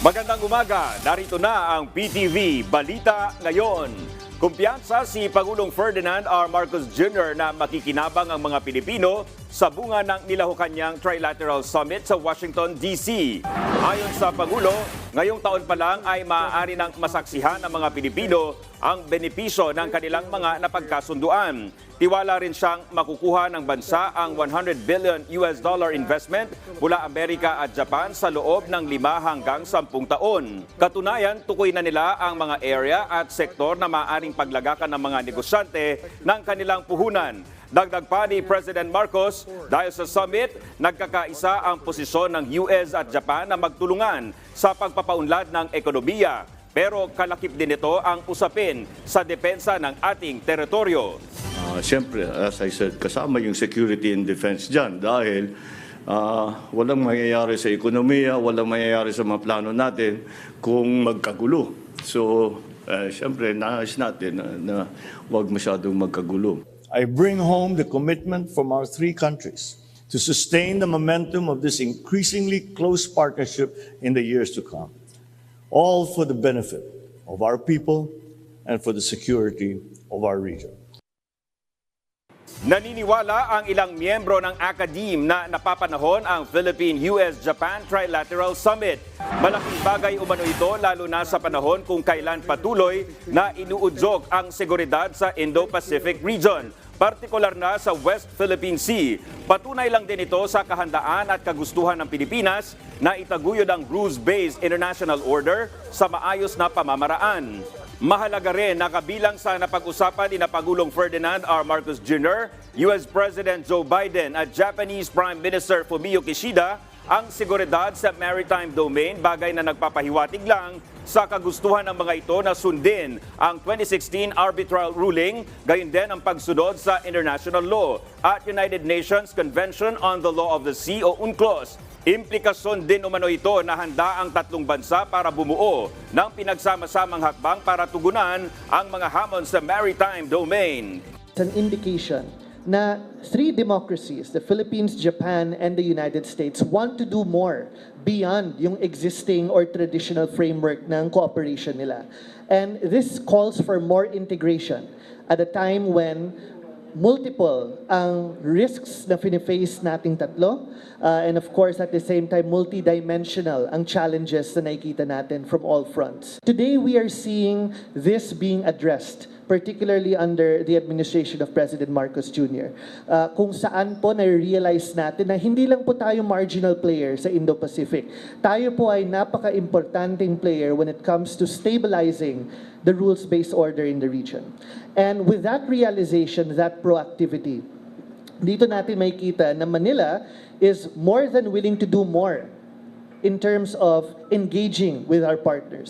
Magandang umaga, narito na ang PTV Balita Ngayon. Kumpiyansa si Pangulong Ferdinand R. Marcos Jr. na makikinabang ang mga Pilipino sa bunga ng nilahukan niyang Trilateral Summit sa Washington, D.C. Ayon sa Pangulo, ngayong taon pa lang ay maaari ng masaksihan ng mga Pilipino ang benepisyo ng kanilang mga napagkasunduan. Tiwala rin siyang makukuha ng bansa ang 100 billion US dollar investment mula Amerika at Japan sa loob ng lima hanggang sampung taon. Katunayan, tukoy na nila ang mga area at sektor na maaaring paglagakan ng mga negosyante ng kanilang puhunan. Dagdag pa ni President Marcos, dahil sa summit, nagkakaisa ang posisyon ng US at Japan na magtulungan sa pagpapaunlad ng ekonomiya. Pero kalakip din ito ang usapin sa depensa ng ating teritoryo. Ah, Siyempre, as I said, kasama yung security and defense dyan dahil ah, walang mangyayari sa ekonomiya, walang mangyayari sa mga plano natin kung magkagulo. So, uh, siyempre, nais natin na, na huwag masyadong magkagulo. I bring home the commitment from our three countries to sustain the momentum of this increasingly close partnership in the years to come, all for the benefit of our people and for the security of our region. Naniniwala ang ilang miyembro ng academe na napapanahon ang Philippine-US-Japan Trilateral Summit. Malaking bagay umano ito lalo na sa panahon kung kailan patuloy na inuudyok ang seguridad sa Indo-Pacific region, partikular na sa West Philippine Sea. Patunay lang din ito sa kahandaan at kagustuhan ng Pilipinas na itaguyod ang rules-based international order sa maayos na pamamaraan. Mahalaga rin na kabilang sa napag-usapan ni Pangulong Ferdinand R. Marcos Jr., US President Joe Biden at Japanese Prime Minister Fumio Kishida ang seguridad sa maritime domain bagay na nagpapahiwatig lang sa kagustuhan ng mga ito na sundin ang 2016 arbitral ruling, gayon din ang pagsunod sa international law at United Nations Convention on the Law of the Sea o UNCLOS. Implikasyon din umano ito na handa ang tatlong bansa para bumuo ng pinagsama-samang hakbang para tugunan ang mga hamon sa maritime domain. It's an indication na three democracies, the Philippines, Japan, and the United States, want to do more beyond yung existing or traditional framework ng cooperation nila. And this calls for more integration at a time when multiple ang risks na finiface nating tatlo. Uh, and of course, at the same time, multidimensional ang challenges na nakikita natin from all fronts. Today, we are seeing this being addressed particularly under the administration of President Marcos Jr. Uh, kung saan po na-realize natin na hindi lang po tayo marginal player sa Indo-Pacific. Tayo po ay napaka-importanting player when it comes to stabilizing the rules-based order in the region. And with that realization, that proactivity, dito natin makikita na Manila is more than willing to do more in terms of engaging with our partners.